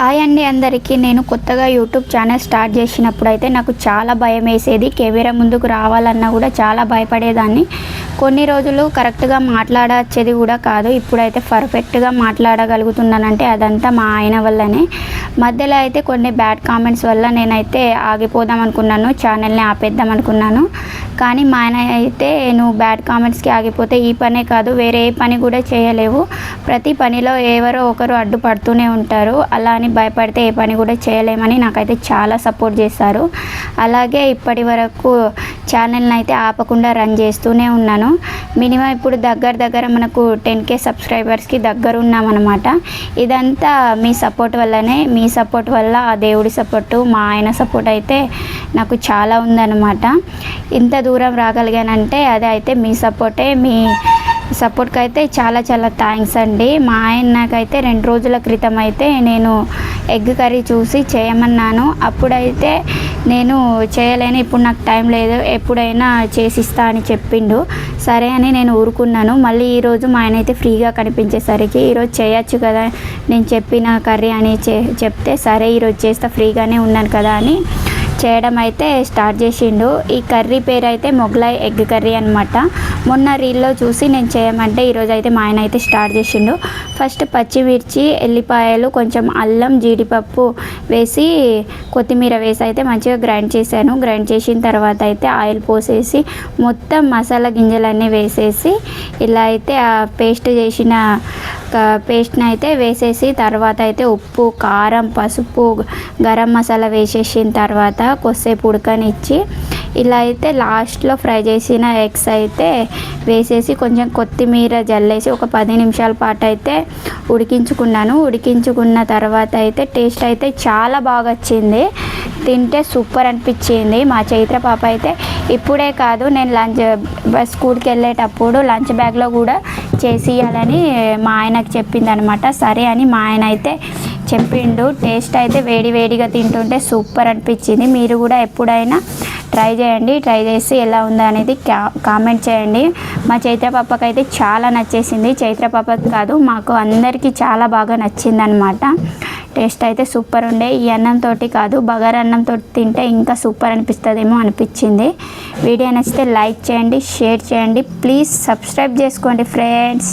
Hi అండి అందరికీ. నేను కొత్తగా యూట్యూబ్ ఛానల్ స్టార్ట్ చేసినప్పుడు అయితే నాకు చాలా భయం వేసేది కెమెరా ముందుకు రావాలన్నా కూడా చాలా భయపడేదాన్ని. కొన్ని రోజులు కరెక్ట్గా మాట్లాడచ్చేది కూడా కాదు. ఇప్పుడైతే పర్ఫెక్ట్గా మాట్లాడగలుగుతున్నానంటే అదంతా మా ఆయన వల్లనే. మధ్యలో అయితే కొన్ని బ్యాడ్ కామెంట్స్ వల్ల నేనైతే ఆగిపోదాం అనుకున్నాను. ఛానల్ని ఆపేద్దాం అనుకున్నాను. కానీ మా ఆయన అయితే నువ్వు బ్యాడ్ కామెంట్స్కి ఆగిపోతే ఈ పనే కాదు వేరే ఏ పని కూడా చేయలేవు. ప్రతి పనిలో ఎవరో ఒకరు అడ్డుపడుతూనే ఉంటారు. అలా అని భయపడితే ఏ పని కూడా చేయలేమని నాకైతే చాలా సపోర్ట్ చేశారు. అలాగే ఇప్పటి వరకు ఛానల్ని అయితే ఆపకుండా రన్ చేస్తూనే ఉన్నాను. మినిమం ఇప్పుడు దగ్గర దగ్గర మనకు టెన్ కే సబ్స్క్రైబర్స్కి దగ్గర ఉన్నామన్నమాట. ఇదంతా మీ సపోర్ట్ వల్లనే మీ సపోర్ట్ వల్ల ఆ దేవుడి సపోర్టు మా ఆయన సపోర్ట్ అయితే నాకు చాలా ఉందన్నమాట. ఇంత దూరం రాగలిగానంటే అదే అయితే మీ సపోర్టే మీ సపోర్ట్కి అయితే చాలా చాలా థ్యాంక్స్ అండి. మా ఆయన నాకైతే రెండు రోజుల క్రితం అయితే నేను ఎగ్ కర్రీ చూసి చేయమన్నాను. అప్పుడైతే నేను చేయలేను ఇప్పుడు నాకు టైం లేదు ఎప్పుడైనా చేసిస్తా అని చెప్పిండు. సరే అని నేను ఊరుకున్నాను. మళ్ళీ ఈరోజు మా ఆయన అయితే ఫ్రీగా కనిపించేసరికి ఈరోజు చేయొచ్చు కదా నేను చెప్పిన కర్రీ అని చె చెప్తే సరే ఈరోజు చేస్తా ఫ్రీగానే ఉన్నాను కదా అని చేయడం అయితే స్టార్ట్ చేసిండు. ఈ కర్రీ పేరు అయితే మొగలాయ్ ఎగ్ కర్రీ అనమాట మొన్న రీల్లో చూసి నేను చేయమంటే ఈరోజు అయితే మా ఆయన అయితే స్టార్ట్ చేసిండు. ఫస్ట్ పచ్చిమిర్చి ఎల్లిపాయలు కొంచెం అల్లం జీడిపప్పు వేసి కొత్తిమీర వేసి అయితే మంచిగా గ్రైండ్ చేశాను. గ్రైండ్ చేసిన తర్వాత అయితే ఆయిల్ పోసేసి మొత్తం మసాలా గింజలన్నీ వేసేసి ఇలా అయితే ఆ పేస్ట్ చేసిన పేస్ట్ని అయితే వేసేసి తర్వాత అయితే ఉప్పు కారం పసుపు గరం మసాలా వేసేసిన తర్వాత కొద్దిసేపు ఉడకనిచ్చి ఇలా అయితే లాస్ట్లో ఫ్రై చేసిన ఎగ్స్ అయితే వేసేసి కొంచెం కొత్తిమీర జల్లేసి ఒక పది నిమిషాల పాటు అయితే ఉడికించుకున్నాను. ఉడికించుకున్న తర్వాత అయితే టేస్ట్ అయితే చాలా బాగా వచ్చింది. తింటే సూపర్ అనిపించింది. మా చైత్ర పాప అయితే ఇప్పుడే కాదు నేను లంచ్ స్కూల్కి వెళ్ళేటప్పుడు లంచ్ బ్యాగ్లో కూడా చేసియాలని మా ఆయనకు చెప్పింది అనమాట సరే అని మా ఆయన అయితే చెప్పిండు. టేస్ట్ అయితే వేడి వేడిగా తింటుంటే సూపర్ అనిపించింది. మీరు కూడా ఎప్పుడైనా ట్రై చేయండి. ట్రై చేసి ఎలా ఉందా అనేది కామెంట్ చేయండి. మా చైత్ర పాపకి అయితే చాలా నచ్చేసింది. చైత్ర పాపకి కాదు మాకు అందరికీ చాలా బాగా నచ్చింది అనమాట టేస్ట్ అయితే సూపర్ ఉండే. ఈ అన్నంతో కాదు బగార అన్నంతో తింటే ఇంకా సూపర్ అనిపిస్తుందేమో అనిపించింది. వీడియో నచ్చితే లైక్ చేయండి షేర్ చేయండి. ప్లీజ్ సబ్స్క్రైబ్ చేసుకోండి ఫ్రెండ్స్.